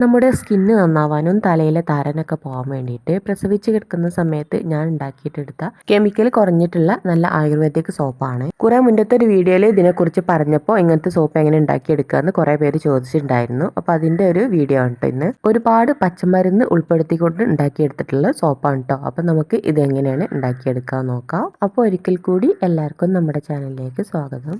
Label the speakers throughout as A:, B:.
A: നമ്മുടെ സ്കിന്ന് നന്നാവാനും തലയിലെ താരനൊക്കെ പോകാൻ വേണ്ടിയിട്ട് പ്രസവിച്ച് കിടക്കുന്ന സമയത്ത് ഞാൻ ഉണ്ടാക്കിയിട്ടെടുത്ത കെമിക്കൽ കുറഞ്ഞിട്ടുള്ള നല്ല ആയുർവേദിക് സോപ്പാണ് കുറെ മുന്നത്തെ ഒരു വീഡിയോയിൽ ഇതിനെക്കുറിച്ച് പറഞ്ഞപ്പോൾ ഇങ്ങനത്തെ സോപ്പ് എങ്ങനെ ഉണ്ടാക്കിയെടുക്കുക എന്ന് കുറെ പേര് ചോദിച്ചിട്ടുണ്ടായിരുന്നു. അപ്പോൾ അതിന്റെ ഒരു വീഡിയോ ആണ് ഇന്ന്. ഒരുപാട് പച്ചമരുന്ന് ഉൾപ്പെടുത്തിക്കൊണ്ട് ഉണ്ടാക്കിയെടുത്തിട്ടുള്ള സോപ്പാണ് കേട്ടോ. അപ്പോൾ നമുക്ക് ഇതെങ്ങനെയാണ് ഉണ്ടാക്കിയെടുക്കാൻ നോക്കാം. അപ്പോൾ ഒരിക്കൽ കൂടി എല്ലാവർക്കും നമ്മുടെ ചാനലിലേക്ക് സ്വാഗതം.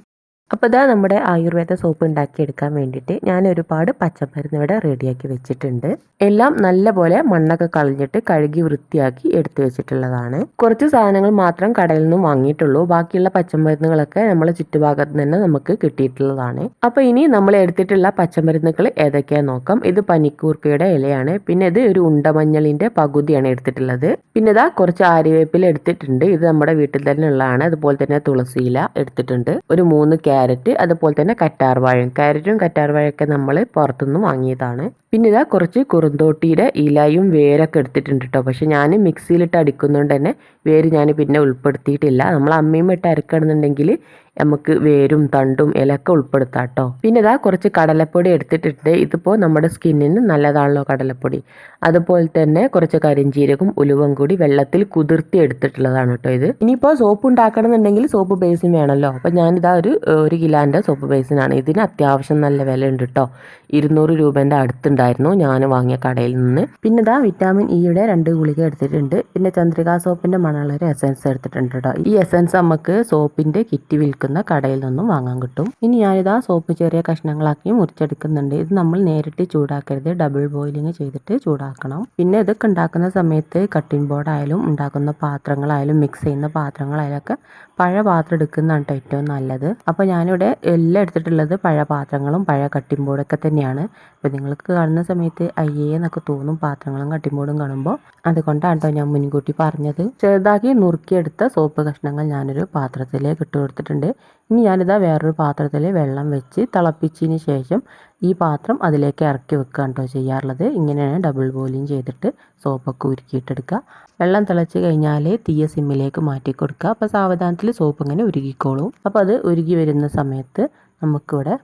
A: അപ്പോൾ ഇതാ നമ്മുടെ ആയുർവേദ സോപ്പ് ഉണ്ടാക്കിയെടുക്കാൻ വേണ്ടിയിട്ട് ഞാൻ ഒരുപാട് പച്ചമരുന്ന് ഇവിടെ റെഡിയാക്കി വെച്ചിട്ടുണ്ട്. എല്ലാം നല്ലപോലെ മണ്ണൊക്കെ കളഞ്ഞിട്ട് കഴുകി വൃത്തിയാക്കി എടുത്തു വെച്ചിട്ടുള്ളതാണ്. കുറച്ച് സാധനങ്ങൾ മാത്രം കടയിൽ നിന്നും വാങ്ങിയിട്ടുള്ളൂ. ബാക്കിയുള്ള പച്ചമരുന്നുകളൊക്കെ നമ്മളെ ചുറ്റുഭാഗത്ത് തന്നെ നമുക്ക് കിട്ടിയിട്ടുള്ളതാണ്. അപ്പോൾ ഇനി നമ്മൾ എടുത്തിട്ടുള്ള പച്ചമരുന്നുകൾ ഏതൊക്കെയാണെന്ന് നോക്കാം. ഇത് പനിക്കൂർക്കയുടെ ഇലയാണ്. പിന്നെ ഇത് ഒരു ഉണ്ടമഞ്ഞളിന്റെ പകുതിയാണ് എടുത്തിട്ടുള്ളത്. പിന്നെ ഇതാ കുറച്ച് ആര്യവേപ്പില എടുത്തിട്ടുണ്ട്. ഇത് നമ്മുടെ വീട്ടിൽ തന്നെ ഉള്ളതാണ്. അതുപോലെ തന്നെ തുളസിയില എടുത്തിട്ടുണ്ട്. ഒരു മൂന്ന് ക്യാരറ്റ് അതുപോലെ തന്നെ കറ്റാർവാഴയും. ക്യാരറ്റും കറ്റാർവാഴയൊക്കെ നമ്മൾ പുറത്തുനിന്ന് വാങ്ങിയതാണ്. പിന്നെ ഇതാ കുറച്ച് കുറുന്തോട്ടിയുടെ ഇലയും വേരൊക്കെ എടുത്തിട്ടുണ്ട് കേട്ടോ പക്ഷെ ഞാൻ മിക്സിയിലിട്ട് അടിക്കുന്നതുകൊണ്ട് തന്നെ വേര് ഞാൻ പിന്നെ ഉൾപ്പെടുത്തിയിട്ടില്ല. നമ്മൾ അമ്മയും ഇട്ട് അരക്കണമെന്നുണ്ടെങ്കിൽ നമുക്ക് വേരും തണ്ടും ഇലയൊക്കെ ഉൾപ്പെടുത്താം കേട്ടോ. പിന്നെ ഇതാ കുറച്ച് കടലപ്പൊടി എടുത്തിട്ടുണ്ട്. ഇതിപ്പോൾ നമ്മുടെ സ്കിന്നിന് നല്ലതാണല്ലോ കടലപ്പൊടി. അതുപോലെ തന്നെ കുറച്ച് കരിഞ്ചീരകം ഉലുവം കൂടി വെള്ളത്തിൽ കുതിർത്തി എടുത്തിട്ടുള്ളതാണ് കേട്ടോ ഇത്. ഇനിയിപ്പോൾ സോപ്പ് ഉണ്ടാക്കണമെന്നുണ്ടെങ്കിൽ സോപ്പ് ബേസിൻ വേണമല്ലോ. അപ്പോൾ ഞാനിതാ ഒരു ഒരു കിലോന്റെ സോപ്പ് ബേസിനാണ് ഇതിന് അത്യാവശ്യം നല്ല വില ഉണ്ട് കേട്ടോ. ഇരുന്നൂറ് രൂപേന്റെ അടുത്തുണ്ടായിരുന്നു ഞാൻ വാങ്ങിയ കടയിൽ നിന്ന്. പിന്നെ ഇതാ വിറ്റാമിൻ ഇയുടെ രണ്ട് ഗുളിക എടുത്തിട്ടുണ്ട്. പിന്നെ ചന്ദ്രിക സോപ്പിന്റെ മണമുള്ള എസൻസ് എടുത്തിട്ടുണ്ട് കേട്ടോ. ഈ എസൻസ് നമുക്ക് സോപ്പിന്റെ കിറ്റ് വിൽക്കുന്ന കടയിൽ നിന്നും വാങ്ങാൻ കിട്ടും. ഇനി ഞാനിതാ സോപ്പ് ചെറിയ കഷ്ണങ്ങളാക്കി മുറിച്ചെടുക്കുന്നുണ്ട്. ഇത് നമ്മൾ നേരിട്ട് ചൂടാക്കരുത്. ഡബിൾ ബോയിലിംഗ് ചെയ്തിട്ട് ചൂടാക്കണം. പിന്നെ ഇതൊക്കെ ഉണ്ടാക്കുന്ന സമയത്ത് കട്ടിംഗ് ബോർഡായാലും ഉണ്ടാക്കുന്ന പാത്രങ്ങളായാലും മിക്സ് ചെയ്യുന്ന പാത്രങ്ങളായാലും ഒക്കെ പഴയ പാത്രം എടുക്കുന്നതാണ് ഏറ്റവും നല്ലത്. അപ്പോൾ ഞാനിവിടെ എല്ലാം എടുത്തിട്ടുള്ളത് പഴയ പാത്രങ്ങളും പഴയ കട്ടിംഗ് ബോർഡൊക്കെ തന്നെയാണ്. അപ്പോൾ നിങ്ങൾക്ക് കാണുന്ന സമയത്ത് അയ്യേ എന്നൊക്കെ തോന്നും പാത്രങ്ങളും കട്ടിംഗ് ബോർഡും കാണുമ്പോൾ അതുകൊണ്ടാണ് കേട്ടോ ഞാൻ മുൻകൂട്ടി പറഞ്ഞത്. ചെറുതാക്കി നുറുക്കിയെടുത്ത സോപ്പ് കഷ്ണങ്ങൾ ഞാനൊരു പാത്രത്തിലേക്ക് ഇട്ട് കൊടുത്തിട്ടുണ്ട്. ഇനി ഞാനിതാ വേറൊരു പാത്രത്തിൽ വെള്ളം വെച്ച് തിളപ്പിച്ചതിന് ശേഷം ഈ പാത്രം അതിലേക്ക് ഇറക്കി വെക്കുക കേട്ടോ ചെയ്യാറുള്ളത്. ഇങ്ങനെയാണ് ഡബിൾ ബോയിലിങ് ചെയ്തിട്ട് സോപ്പൊക്കെ ഉരുക്കിയിട്ടെടുക്കുക. വെള്ളം തിളച്ച് കഴിഞ്ഞാൽ തീയ സിമ്മിലേക്ക് മാറ്റി കൊടുക്കുക അപ്പോൾ സാവധാനത്തിൽ സോപ്പ് ഇങ്ങനെ ഉരുകിക്കോളും. അപ്പോൾ അത് ഉരുകി വരുന്ന സമയത്ത് നമുക്കിവിടെ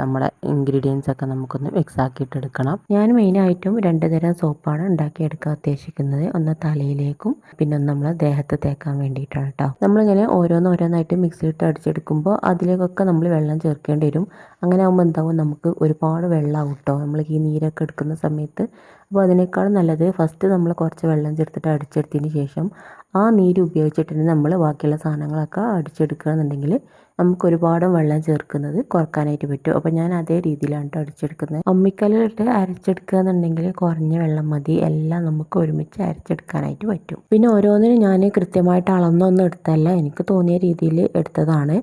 A: നമ്മുടെ ഇൻഗ്രീഡിയൻസ് ഒക്കെ നമുക്കൊന്ന് മിക്സ് ആക്കിയിട്ടെടുക്കണം. ഞാൻ മെയിനായിട്ടും രണ്ട് തരം സോപ്പാണ് ഉണ്ടാക്കിയെടുക്കാൻ ഉദ്ദേശിക്കുന്നത്. ഒന്ന് തലയിലേക്കും പിന്നെ ഒന്ന് നമ്മൾ ദേഹത്ത് തേക്കാൻ വേണ്ടിയിട്ടാണ് കേട്ടോ നമ്മളിങ്ങനെ ഓരോന്നോരോന്നായിട്ട് മിക്സിയിട്ട് അടിച്ചെടുക്കുമ്പോൾ അതിലേക്കൊക്കെ നമ്മൾ വെള്ളം ചേർക്കേണ്ടി വരും. അങ്ങനെ ആകുമ്പോൾ എന്താവും? നമുക്ക് ഒരുപാട് വെള്ളമാവും കേട്ടോ നമ്മൾ ഈ നീരൊക്കെ എടുക്കുന്ന സമയത്ത്. അപ്പോൾ അതിനേക്കാളും നല്ലത് ഫസ്റ്റ് നമ്മൾ കുറച്ച് വെള്ളം ചേർത്തിട്ട് അടിച്ചെടുത്തതിന് ശേഷം ആ നീര് ഉപയോഗിച്ചിട്ട് നമ്മൾ ബാക്കിയുള്ള സാധനങ്ങളൊക്കെ അടിച്ചെടുക്കുകയെന്നുണ്ടെങ്കിൽ നമുക്ക് ഒരുപാട് വെള്ളം ചേർക്കുന്നത് കുറക്കാനായിട്ട് പറ്റും. അപ്പോൾ ഞാൻ അതേ രീതിയിലാണ് കേട്ടോ അടിച്ചെടുക്കുന്നത്. അമ്മിക്കല്ലിട്ട് അരച്ചെടുക്കുക എന്നുണ്ടെങ്കിൽ കുറഞ്ഞ വെള്ളം മതി. എല്ലാം നമുക്ക് ഒരുമിച്ച് അരച്ചെടുക്കാനായിട്ട് പറ്റും. പിന്നെ ഓരോന്നിനും ഞാൻ കൃത്യമായിട്ട് അളന്നൊന്നും എടുത്തല്ല. എനിക്ക് തോന്നിയ രീതിയിൽ എടുത്തതാണ്.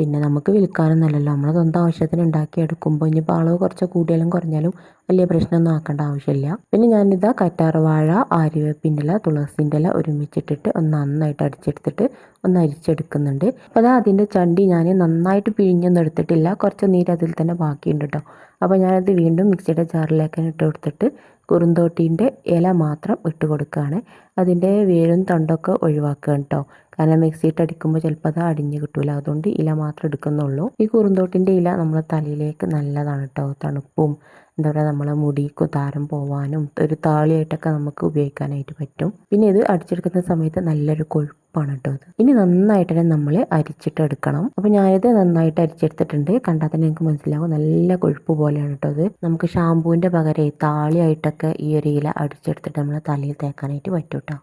A: പിന്നെ നമുക്ക് വിൽക്കാനൊന്നുമല്ലല്ലോ. നമ്മൾ സ്വന്തം ആവശ്യത്തിന് ഉണ്ടാക്കി എടുക്കുമ്പോൾ ഇനിയിപ്പോൾ അളവ് കുറച്ച് കൂടിയാലും കുറഞ്ഞാലും വലിയ പ്രശ്നമൊന്നും ആക്കേണ്ട ആവശ്യമില്ല. പിന്നെ ഞാനിതാ കറ്റാർവാഴ ആര്യവേപ്പിന്റെ ഇല തുളസിന്റെ ഇല ഒരുമിച്ചിട്ടിട്ട് ഒന്ന് നന്നായിട്ട് അടിച്ചെടുത്തിട്ട് ഒന്ന് അരിച്ചെടുക്കുന്നുണ്ട്. അപ്പോൾ അതാ അതിന്റെ ചണ്ടി ഞാൻ നന്നായിട്ട് പിഴിഞ്ഞൊന്നും എടുത്തിട്ടില്ല. കുറച്ച് നീര് അതിൽ തന്നെ ബാക്കിയുണ്ട് കേട്ടോ അപ്പോൾ ഞാനത് വീണ്ടും മിക്സിയുടെ ജാറിലേക്ക് ഇട്ട് കൊടുത്തിട്ട് കുറുന്തോട്ടീന്റെ ഇല മാത്രം ഇട്ട് കൊടുക്കുകയാണ്. അതിന്റെ വേരും തൊണ്ടൊക്കെ ഒഴിവാക്കുക കേട്ടോ കാരണം മിക്സിയിട്ട് അടിക്കുമ്പോൾ ചിലപ്പോൾ അത് അടിഞ്ഞ് കിട്ടില്ല അതുകൊണ്ട് ഇല മാത്രം എടുക്കുന്നുള്ളൂ. ഈ കുറുന്തോട്ടിന്റെ ഇല നമ്മളെ തലയിലേക്ക് നല്ലതാണ് കേട്ടോ തണുപ്പും എന്താ പറയുക നമ്മളെ മുടി താരം പോവാനും ഒരു താളിയായിട്ടൊക്കെ നമുക്ക് ഉപയോഗിക്കാനായിട്ട് പറ്റും. പിന്നെ ഇത് അടിച്ചെടുക്കുന്ന സമയത്ത് നല്ലൊരു കൊഴുപ്പാണ് കേട്ടോ ഇത്. ഇനി നന്നായിട്ട് തന്നെ നമ്മൾ അരിച്ചിട്ട് എടുക്കണം. അപ്പോൾ ഞാനിത് നന്നായിട്ട് അരിച്ചെടുത്തിട്ടുണ്ട്. കണ്ടാൽ തന്നെ നിങ്ങൾക്ക് മനസ്സിലാവും. നല്ല കൊഴുപ്പ് പോലെയാണ് കേട്ടോ ഇത്. നമുക്ക് ഷാമ്പൂവിന്റെ പകരം താളിയായിട്ടൊക്കെ ഈ ഒരു ഇല അടിച്ചെടുത്തിട്ട് നമ്മൾ തലയിൽ തേക്കാനായിട്ട് പറ്റും കേട്ടോ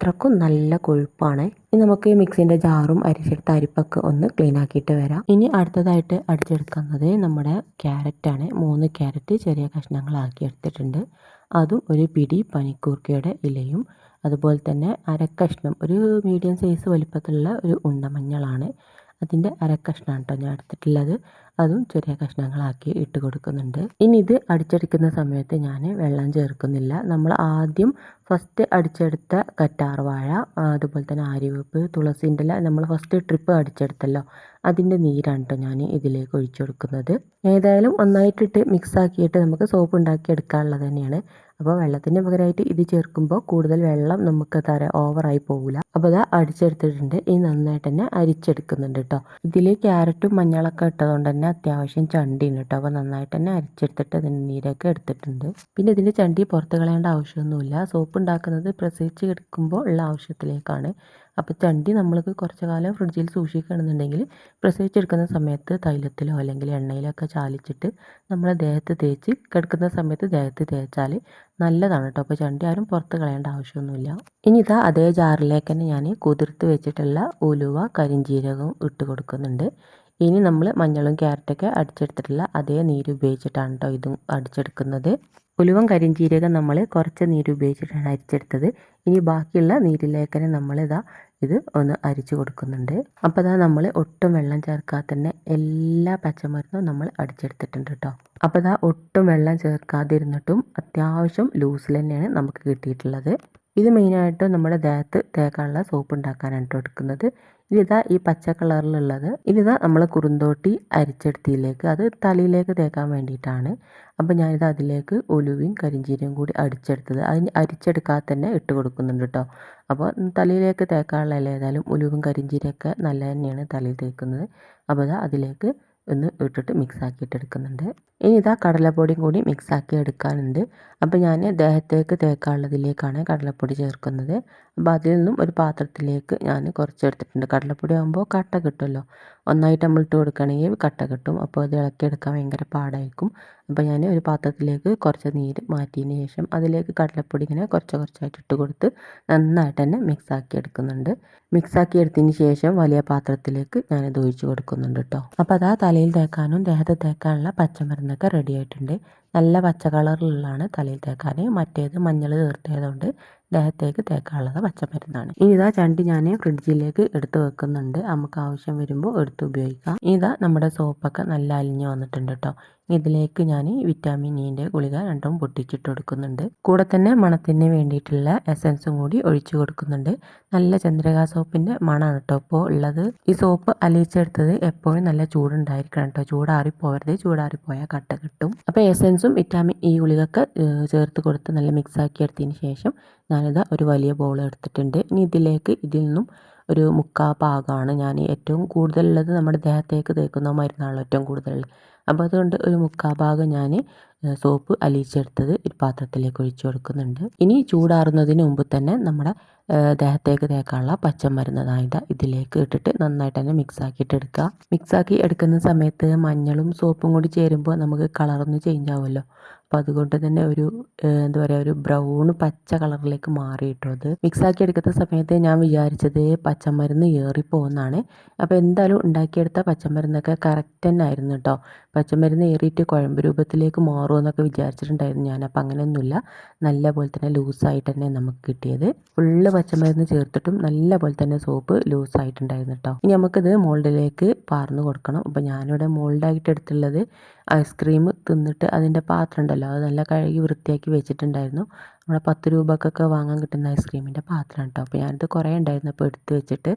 A: അത്രക്കും നല്ല കൊഴുപ്പാണ്. ഇനി നമുക്ക് മിക്സിന്റെ ജാറും അരിച്ചെടുത്ത അരിപ്പൊക്കെ ഒന്ന് ക്ലീൻ ആക്കിയിട്ട് വരാം. ഇനി അടുത്തതായിട്ട് അടിച്ചെടുക്കുന്നത് നമ്മുടെ ക്യാരറ്റാണ് മൂന്ന് ക്യാരറ്റ് ചെറിയ കഷ്ണങ്ങളാക്കി എടുത്തിട്ടുണ്ട്. അതും ഒരു പിടി പനിക്കൂർക്കയുടെ ഇലയും അതുപോലെ തന്നെ അരക്കഷ്ണം ഒരു മീഡിയം സൈസ് വലിപ്പത്തിലുള്ള ഒരു ഉണ്ടമഞ്ഞളാണ് അതിന്റെ അരക്കഷ്ണം കേട്ടോ ഞാൻ എടുത്തിട്ടുള്ളത്. അതും ചെറിയ കഷ്ണങ്ങളാക്കി ഇട്ട് കൊടുക്കുന്നുണ്ട്. ഇനി ഇത് അടിച്ചെടുക്കുന്ന സമയത്ത് ഞാൻ വെള്ളം ചേർക്കുന്നില്ല. നമ്മൾ ആദ്യം ഫസ്റ്റ് അടിച്ചെടുത്ത കറ്റാർവാഴ അതുപോലെ തന്നെ ആര്യവേപ്പ് തുളസിന്റെ നമ്മൾ ഫസ്റ്റ് ട്രിപ്പ് അടിച്ചെടുത്തല്ലോ. അതിന്റെ നീരാണ് കേട്ടോ ഞാൻ ഇതിലേക്ക് ഒഴിച്ചു കൊടുക്കുന്നത്. ഏതായാലും ഒന്നായിട്ടിട്ട് മിക്സ് ആക്കിയിട്ട് നമുക്ക് സോപ്പ് ഉണ്ടാക്കി എടുക്കാനുള്ളത് തന്നെയാണ്. അപ്പോൾ വെള്ളത്തിന് പകരമായിട്ട് ഇത് ചേർക്കുമ്പോൾ കൂടുതൽ വെള്ളം നമുക്ക് തര ഓവറായി പോകില്ല അപ്പോൾ അത് അടിച്ചെടുത്തിട്ടുണ്ട്. ഈ നന്നായിട്ട് തന്നെ അരിച്ചെടുക്കുന്നുണ്ട് കേട്ടോ ഇതിൽ ക്യാരറ്റും മഞ്ഞളൊക്കെ ഇട്ടതുകൊണ്ട് തന്നെ അത്യാവശ്യം ചണ്ടി ഉണ്ട് കേട്ടോ അപ്പോൾ നന്നായിട്ട് തന്നെ അരിച്ചെടുത്തിട്ട് അതിന്റെ നീരൊക്കെ എടുത്തിട്ടുണ്ട്. പിന്നെ ഇതിന്റെ ചണ്ടി പുറത്ത് കളയേണ്ട ആവശ്യമൊന്നുമില്ല. സോപ്പ് ഉണ്ടാക്കുന്നത് പ്രസവിച്ച് കിടക്കുമ്പോൾ ഉള്ള ആവശ്യത്തിലേക്കാണ്. അപ്പോൾ ചണ്ടി നമ്മൾക്ക് കുറച്ച് കാലം ഫ്രിഡ്ജിൽ സൂക്ഷിക്കുകയാണെന്നുണ്ടെങ്കിൽ പ്രസവിച്ചെടുക്കുന്ന സമയത്ത് തൈലത്തിലോ അല്ലെങ്കിൽ എണ്ണയിലോ ഒക്കെ ചാലിച്ചിട്ട് നമ്മൾ ദേഹത്ത് തേച്ച് കിടക്കുന്ന സമയത്ത് ദേഹത്ത് തേച്ചാൽ നല്ലതാണ് കേട്ടോ. അപ്പോൾ ചണ്ടി ആരും പുറത്ത് കളയേണ്ട ആവശ്യമൊന്നുമില്ല. ഇനി ഇതാ അതേ ജാറിലേക്ക് തന്നെ ഞാൻ കുതിർത്ത് വെച്ചിട്ടുള്ള ഉലുവ കരിഞ്ചീരകവും ഇട്ട് കൊടുക്കുന്നുണ്ട്. ഇനി നമ്മൾ മഞ്ഞളും ക്യാരറ്റൊക്കെ അടിച്ചെടുത്തിട്ടുള്ള അതേ നീര് ഉപയോഗിച്ചിട്ടാണ് കേട്ടോ ഇതും അടിച്ചെടുക്കുന്നത്. ഉലുവം കരിഞ്ചീരകം നമ്മൾ കുറച്ച് നീര് ഉപയോഗിച്ചിട്ടാണ് അരിച്ചെടുത്തത്. ഇനി ബാക്കിയുള്ള നീരിലേക്കനെ നമ്മളിതാ ഇത് ഒന്ന് അരിച്ചു കൊടുക്കുന്നുണ്ട്. അപ്പോൾ അതാ നമ്മൾ ഒട്ടും വെള്ളം ചേർക്കാതെ തന്നെ എല്ലാ പച്ചമരുന്നും നമ്മൾ അടിച്ചെടുത്തിട്ടുണ്ട് കേട്ടോ. അപ്പോൾ അതാ ഒട്ടും വെള്ളം ചേർക്കാതിരുന്നിട്ടും അത്യാവശ്യം ലൂസിൽ തന്നെയാണ് നമുക്ക് കിട്ടിയിട്ടുള്ളത്. ഇത് മെയിനായിട്ട് നമ്മുടെ ദേഹത്ത് തേക്കാനുള്ള സോപ്പ് ഉണ്ടാക്കാനാണ് എടുക്കുന്നത്. ഇനിതാ ഈ പച്ച കളറിലുള്ളത്. ഇനിതാ നമ്മൾ കുറുന്തോട്ടി അരിച്ചെടുത്തിയിലേക്ക് അത് തലയിലേക്ക് തേക്കാൻ വേണ്ടിയിട്ടാണ്. അപ്പോൾ ഞാനിത് അതിലേക്ക് ഒലുവയും കരിഞ്ചീരയും കൂടി അടിച്ചെടുത്തത്. അതിന് അരിച്ചെടുക്കാതെ തന്നെ ഇട്ട് കൊടുക്കുന്നുണ്ട് കേട്ടോ അപ്പോൾ തലയിലേക്ക് തേക്കാനുള്ള ഏതായാലും ഉലുവും കരിഞ്ചീരയൊക്കെ നല്ല തന്നെയാണ് തലയിൽ തേക്കുന്നത്. അപ്പോൾ അത് അതിലേക്ക് ഒന്ന് ഇട്ടിട്ട് മിക്സ് ആക്കിയിട്ട് എടുക്കുന്നുണ്ട് ഇനി ഇതാ കടലപ്പൊടിയും കൂടി മിക്സ് ആക്കി എടുക്കാനുണ്ട്. അപ്പോൾ ഞാൻ ദേഹത്തേക്ക് തേക്കാനുള്ളതിലേക്കാണ് കടലപ്പൊടി ചേർക്കുന്നത്. അപ്പോൾ അതിൽ നിന്നും ഒരു പാത്രത്തിലേക്ക് ഞാൻ കുറച്ച് എടുത്തിട്ടുണ്ട്. കടലപ്പൊടി ആകുമ്പോൾ കട്ട കിട്ടുമല്ലോ. ഒന്നായിട്ട് നമ്മൾ ഇട്ട് കൊടുക്കുകയാണെങ്കിൽ കട്ട കിട്ടും. അപ്പോൾ അത് ഇളക്കിയെടുക്കാൻ ഭയങ്കര പാടായിരിക്കും. അപ്പോൾ ഞാൻ ഒരു പാത്രത്തിലേക്ക് കുറച്ച് നീര് മാറ്റിയതിന് ശേഷം അതിലേക്ക് കടലപ്പൊടി ഇങ്ങനെ കുറച്ച് കുറച്ചായിട്ട് ഇട്ട് കൊടുത്ത് നന്നായിട്ട് തന്നെ മിക്സ് ആക്കി എടുക്കുന്നുണ്ട്. മിക്സ് ആക്കി എടുത്തതിന് ശേഷം വലിയ പാത്രത്തിലേക്ക് ഞാനിത് ഒഴിച്ച് കൊടുക്കുന്നുണ്ട് കേട്ടോ. അപ്പോൾ അതാ തലയിൽ തേക്കാനും ദേഹത്ത് തേക്കാനുള്ള പച്ചമരുന്നൊക്കെ റെഡി ആയിട്ടുണ്ട്. നല്ല പച്ച കളറിലുള്ളതാണ് തലയിൽ തേക്കാൻ മറ്റേത് മഞ്ഞൾ ചേർത്തതുകൊണ്ട് ദേഹത്തേക്ക് തേക്കാനുള്ളത് പച്ചമരുന്നാണ്. ഇനി ഇതാ ചണ്ടി ഞാൻ ഫ്രിഡ്ജിലേക്ക് എടുത്ത് വെക്കുന്നുണ്ട്. നമുക്ക് ആവശ്യം വരുമ്പോൾ എടുത്ത് ഉപയോഗിക്കാം. ഇതാ നമ്മുടെ സോപ്പൊക്കെ നല്ല അലിഞ്ഞു വന്നിട്ടുണ്ട് കേട്ടോ ഇതിലേക്ക് ഞാൻ വിറ്റാമിൻ ഇന്റെ ഗുളിക രണ്ടും പൊട്ടിച്ചിട്ട് കൊടുക്കുന്നുണ്ട്. കൂടെ തന്നെ മണത്തിന് വേണ്ടിയിട്ടുള്ള എസൻസും കൂടി ഒഴിച്ചു കൊടുക്കുന്നുണ്ട്. നല്ല ചന്ദ്രകാ സോപ്പിന്റെ മണമാണ് കേട്ടോ ഇപ്പോൾ ഉള്ളത്. ഈ സോപ്പ് അലിയിച്ചെടുത്തത് എപ്പോഴും നല്ല ചൂടുണ്ടായിരിക്കണം കേട്ടോ ചൂടാറിപ്പോവരുത്. ചൂടാറിപ്പോയാൽ കട്ട കിട്ടും. അപ്പോൾ എസൻസും വിറ്റാമിൻ ഇ ഗുളികൊക്കെ ചേർത്ത് കൊടുത്ത് നല്ല മിക്സ് ആക്കി എടുത്തതിന് ശേഷം ഞാനിത് ഒരു വലിയ ബോൾ എടുത്തിട്ടുണ്ട്. ഇനി ഇതിലേക്ക് ഇതിൽ നിന്നും ഒരു മുക്കാ ഭാഗമാണ് ഞാൻ ഏറ്റവും കൂടുതലുള്ളത്. നമ്മുടെ ദേഹത്തേക്ക് തേക്കുന്ന മരുന്നാണല്ലോ ഏറ്റവും കൂടുതലുള്ളത് അപ്പോൾ അതുകൊണ്ട് ഒരു മുക്കാ ഭാഗം ഞാൻ സോപ്പ് അലിയിച്ചെടുത്തത് ഒരു പാത്രത്തിലേക്ക് ഒഴിച്ചു കൊടുക്കുന്നുണ്ട്. ഇനി ചൂടാറുന്നതിന് മുമ്പ് തന്നെ നമ്മുടെ ദേഹത്തേക്ക് തേക്കാനുള്ള പച്ചമരുന്ന് നായത ഇതിലേക്ക് ഇട്ടിട്ട് നന്നായിട്ട് തന്നെ മിക്സ് ആക്കിയിട്ട് എടുക്കുക. മിക്സ് ആക്കി എടുക്കുന്ന സമയത്ത് മഞ്ഞളും സോപ്പും കൂടി ചേരുമ്പോൾ നമുക്ക് കളറൊന്ന് ചേഞ്ച് ആവുമല്ലോ. അപ്പോൾ അതുകൊണ്ട് തന്നെ ഒരു എന്താ പറയുക ഒരു ബ്രൗൺ പച്ച കളറിലേക്ക് മാറിയിട്ടുള്ളത് മിക്സാക്കി എടുക്കുന്ന സമയത്ത് ഞാൻ വിചാരിച്ചത് പച്ചമരുന്ന് ഏറിപ്പോകുന്നതാണ് അപ്പോൾ എന്തായാലും ഉണ്ടാക്കിയെടുത്ത പച്ചമരുന്നൊക്കെ കറക്റ്റ് തന്നെ ആയിരുന്നു കേട്ടോ പച്ചമരുന്ന് ഏറിയിട്ട് കുഴമ്പ് രൂപത്തിലേക്ക് മാറുമെന്നൊക്കെ വിചാരിച്ചിട്ടുണ്ടായിരുന്നു. ഞാൻ അപ്പോൾ അങ്ങനെയൊന്നുമില്ല. നല്ല പോലെ തന്നെ ലൂസായിട്ട് തന്നെ നമുക്ക് കിട്ടിയത്. ഫുള്ള് പച്ചമരുന്ന് ചേർത്തിട്ടും നല്ല പോലെ തന്നെ സോപ്പ് ലൂസായിട്ടുണ്ടായിരുന്നു കേട്ടോ ഇനി നമുക്കിത് മോൾഡിലേക്ക് പാർന്നു കൊടുക്കണം. അപ്പോൾ ഞാനിവിടെ മോൾഡായിട്ട് എടുത്തുള്ളത് ഐസ്ക്രീം തിന്നിട്ട് അതിന്റെ പാത്രം ഉണ്ടല്ലോ അത് നല്ല കഴുകി വൃത്തിയാക്കി വെച്ചിട്ടുണ്ടായിരുന്നു. നമ്മുടെ പത്ത് രൂപക്കൊക്കെ വാങ്ങാൻ കിട്ടുന്ന ഐസ്ക്രീമിന്റെ പാത്രം കേട്ടോ അപ്പോൾ ഞാനിത് കുറേ ഉണ്ടായിരുന്നു. അപ്പോൾ എടുത്ത് വെച്ചിട്ട്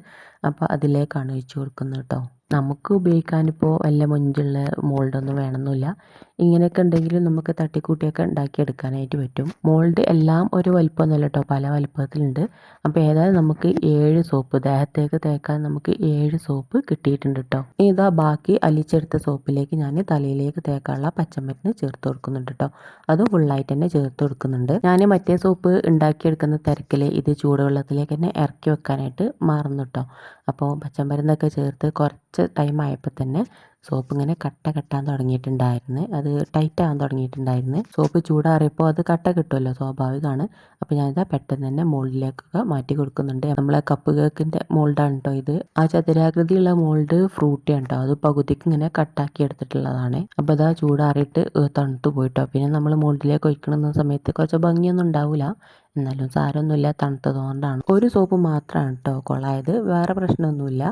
A: അപ്പോൾ അതിലേക്കാണ് ഒഴിച്ചു കൊടുക്കുന്നത് കേട്ടോ നമുക്ക് ഉപയോഗിക്കാനിപ്പോൾ വല്ല മൊഞ്ചുള്ള മോൾഡൊന്നും വേണമെന്നില്ല ഇങ്ങനെയൊക്കെ ഉണ്ടെങ്കിലും നമുക്ക് തട്ടിക്കൂട്ടിയൊക്കെ ഉണ്ടാക്കിയെടുക്കാനായിട്ട് പറ്റും. മോൾഡ് എല്ലാം ഒരു വലിപ്പമൊന്നുമല്ല കേട്ടോ. പല വലിപ്പത്തിലുണ്ട്. അപ്പോൾ ഏതായാലും നമുക്ക് ഏഴ് സോപ്പ് ദേഹത്തേക്ക് തേക്കാൻ നമുക്ക് ഏഴ് സോപ്പ് കിട്ടിയിട്ടുണ്ട് കേട്ടോ. ഇതാ ബാക്കി അലിച്ചെടുത്ത സോപ്പിലേക്ക് ഞാൻ തലയിലേക്ക് തേക്കാനുള്ള പച്ചമരുന്ന് ചേർത്ത് കൊടുക്കുന്നുണ്ട് കേട്ടോ. അത് ഫുള്ളായിട്ട് തന്നെ ചേർത്ത് കൊടുക്കുന്നുണ്ട്. ഞാൻ മറ്റേ സോപ്പ് ഉണ്ടാക്കിയെടുക്കുന്ന തിരക്കിൽ ഇത് ചൂടുവെള്ളത്തിലേക്ക് തന്നെ ഇറക്കി വെക്കാനായിട്ട് മാറുന്നു കേട്ടോ. അപ്പോൾ പച്ചമരുന്നൊക്കെ ചേർത്ത് കുറച്ച് ടൈം ആയപ്പോൾ തന്നെ സോപ്പ് ഇങ്ങനെ കട്ട കെട്ടാൻ തുടങ്ങിയിട്ടുണ്ടായിരുന്നു. അത് ടൈറ്റ് ആകാൻ തുടങ്ങിയിട്ടുണ്ടായിരുന്നു. സോപ്പ് ചൂടാറിയപ്പോൾ അത് കട്ട കിട്ടുമല്ലോ സ്വാഭാവികമാണ് അപ്പോൾ ഞാനിതാ പെട്ടെന്ന് തന്നെ മോൾഡിലേക്കൊക്കെ മാറ്റി കൊടുക്കുന്നുണ്ട്. നമ്മളെ കപ്പ് കേക്കിന്റെ മോൾഡാണ് കേട്ടോ ഇത്. ആ ചതുരാകൃതിയുള്ള മോൾഡ് ഫ്രൂട്ടിയാണ് കേട്ടോ അത് പകുതിക്ക് ഇങ്ങനെ കട്ടാക്കി എടുത്തിട്ടുള്ളതാണ്. അപ്പോൾ അതാ ചൂടാറിയിട്ട് തണുത്തു പോയിട്ടോ പിന്നെ നമ്മൾ മോൾഡിലേക്ക് ഒഴിക്കണമെന്ന സമയത്ത് കുറച്ച് ഭംഗിയൊന്നും ഉണ്ടാവില്ല എന്നാലും സാരമൊന്നുമില്ല തണുത്തത് കൊണ്ടാണ് ഒരു സോപ്പ് മാത്രമാണ് കേട്ടോ കൊളായത് വേറെ പ്രശ്നമൊന്നുമില്ല.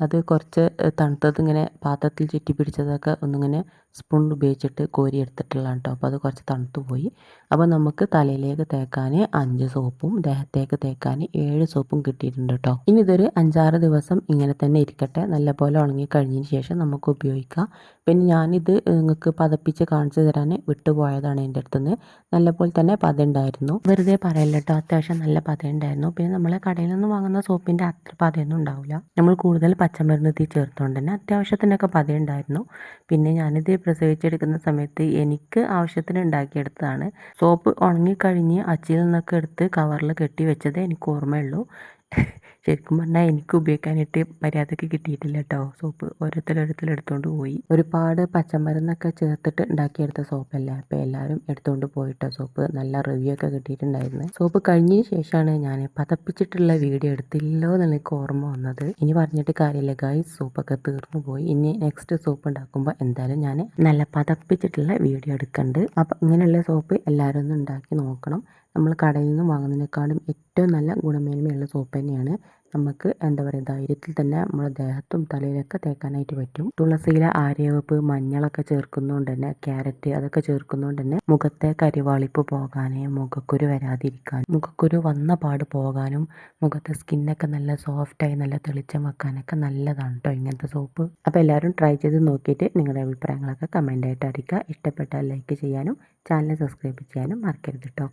A: അത് കുറച്ച് തണുത്തത് ഇങ്ങനെ പാത്രത്തിൽ ചുറ്റി പിടിച്ചതൊക്കെ ഒന്നിങ്ങനെ സ്പൂൺ ഉപയോഗിച്ചിട്ട് കോരി എടുത്തിട്ടുള്ളതാണ് കേട്ടോ അപ്പോൾ അത് കുറച്ച് തണുത്തു പോയി. അപ്പോൾ നമുക്ക് തലയിലേക്ക് തേക്കാൻ അഞ്ച് സോപ്പും ദേഹത്തേക്ക് തേക്കാൻ ഏഴ് സോപ്പും കിട്ടിയിട്ടുണ്ട് കേട്ടോ ഇനി ഇതൊരു അഞ്ചാറ് ദിവസം ഇങ്ങനെ തന്നെ ഇരിക്കട്ടെ. നല്ലപോലെ ഉണങ്ങി കഴിഞ്ഞതിന് ശേഷം നമുക്ക് ഉപയോഗിക്കാം. പിന്നെ ഞാനിത് നിങ്ങൾക്ക് പതപ്പിച്ച് കാണിച്ചു തരാൻ വിട്ടുപോയതാണ് എന്റെ അടുത്തുനിന്ന്. നല്ലപോലെ തന്നെ പത ഉണ്ടായിരുന്നു. വെറുതെ പറയല്ല കേട്ടോ അത്യാവശ്യം നല്ല പത ഉണ്ടായിരുന്നു. പിന്നെ നമ്മളെ കടയിൽ നിന്ന് വാങ്ങുന്ന സോപ്പിന്റെ അത്ര പതയൊന്നും ഉണ്ടാവില്ല. നമ്മൾ കൂടുതൽ പച്ചമരുന്ന് തീ ചേർത്തുകൊണ്ട് തന്നെ അത്യാവശ്യത്തിനൊക്കെ പതിയുണ്ടായിരുന്നു. പിന്നെ ഞാനിത് പ്രസവിച്ചെടുക്കുന്ന സമയത്ത് എനിക്ക് ആവശ്യത്തിന് ഉണ്ടാക്കിയെടുത്തതാണ്. സോപ്പ് ഉണങ്ങിക്കഴിഞ്ഞ് അച്ചിൽ നിന്നൊക്കെ എടുത്ത് കവറിൽ കെട്ടി വെച്ചത് എനിക്ക് ഓർമ്മയുള്ളൂ. ശരിക്കും പറഞ്ഞാൽ എനിക്ക് ഉപയോഗിക്കാനായിട്ട് മര്യാദയ്ക്ക് കിട്ടിയിട്ടില്ല കേട്ടോ സോപ്പ് ഓരോരുത്തരോരുത്തർ എടുത്തുകൊണ്ട് പോയി. ഒരുപാട് പച്ചമരുന്നൊക്കെ ചേർത്തിട്ട് ഉണ്ടാക്കിയെടുത്ത സോപ്പല്ലേ? അപ്പോൾ എല്ലാവരും എടുത്തുകൊണ്ട് പോയിട്ടോ സോപ്പ്? നല്ല റിവ്യൂ ഒക്കെ കിട്ടിയിട്ടുണ്ടായിരുന്നു. സോപ്പ് കഴിഞ്ഞതിന് ശേഷമാണ് ഞാൻ പതപ്പിച്ചിട്ടുള്ള വീഡിയോ എടുത്തില്ലോ എന്നുള്ള എനിക്ക് ഓർമ്മ വന്നത്. ഇനി പറഞ്ഞിട്ട് കാര്യമില്ല ഗൈസ് സോപ്പൊക്കെ തീർന്നു പോയി. ഇനി നെക്സ്റ്റ് സോപ്പ് ഉണ്ടാക്കുമ്പോൾ എന്തായാലും ഞാൻ നല്ല പതപ്പിച്ചിട്ടുള്ള വീഡിയോ എടുക്കുന്നുണ്ട് അപ്പം ഇങ്ങനെയുള്ള സോപ്പ് എല്ലാവരും ഒന്ന് ഉണ്ടാക്കി നോക്കണം. നമ്മൾ കടയിൽ നിന്ന് വാങ്ങുന്നതിനേക്കാളും ഏറ്റവും നല്ല ഗുണമേന്മയുള്ള സോപ്പ് തന്നെയാണ്. നമുക്ക് എന്താ പറയുക ധൈര്യത്തിൽ തന്നെ നമ്മുടെ ദേഹത്തും തലയിലൊക്കെ തേക്കാനായിട്ട് പറ്റും. തുളസിയിലെ ആര്യവെപ്പ് മഞ്ഞളൊക്കെ ചേർക്കുന്നതുകൊണ്ട് തന്നെ ക്യാരറ്റ് അതൊക്കെ ചേർക്കുന്നതുകൊണ്ട് തന്നെ മുഖത്തെ കരിവാളിപ്പ് പോകാനേ മുഖക്കുരു വരാതിരിക്കാൻ മുഖക്കുരു വന്ന പാട് പോകാനും മുഖത്തെ സ്കിന്നൊക്കെ നല്ല സോഫ്റ്റായി നല്ല തെളിച്ചം വെക്കാനൊക്കെ നല്ലതാണ് കേട്ടോ ഇങ്ങനത്തെ സോപ്പ് അപ്പോൾ എല്ലാവരും ട്രൈ ചെയ്ത് നോക്കിയിട്ട് നിങ്ങളുടെ അഭിപ്രായങ്ങളൊക്കെ കമന്റായിട്ട് അറിയിക്കുക. ഇഷ്ടപ്പെട്ടാൽ ലൈക്ക് ചെയ്യാനും ചാനൽ സബ്സ്ക്രൈബ് ചെയ്യാനും മറക്കരുത് കേട്ടോ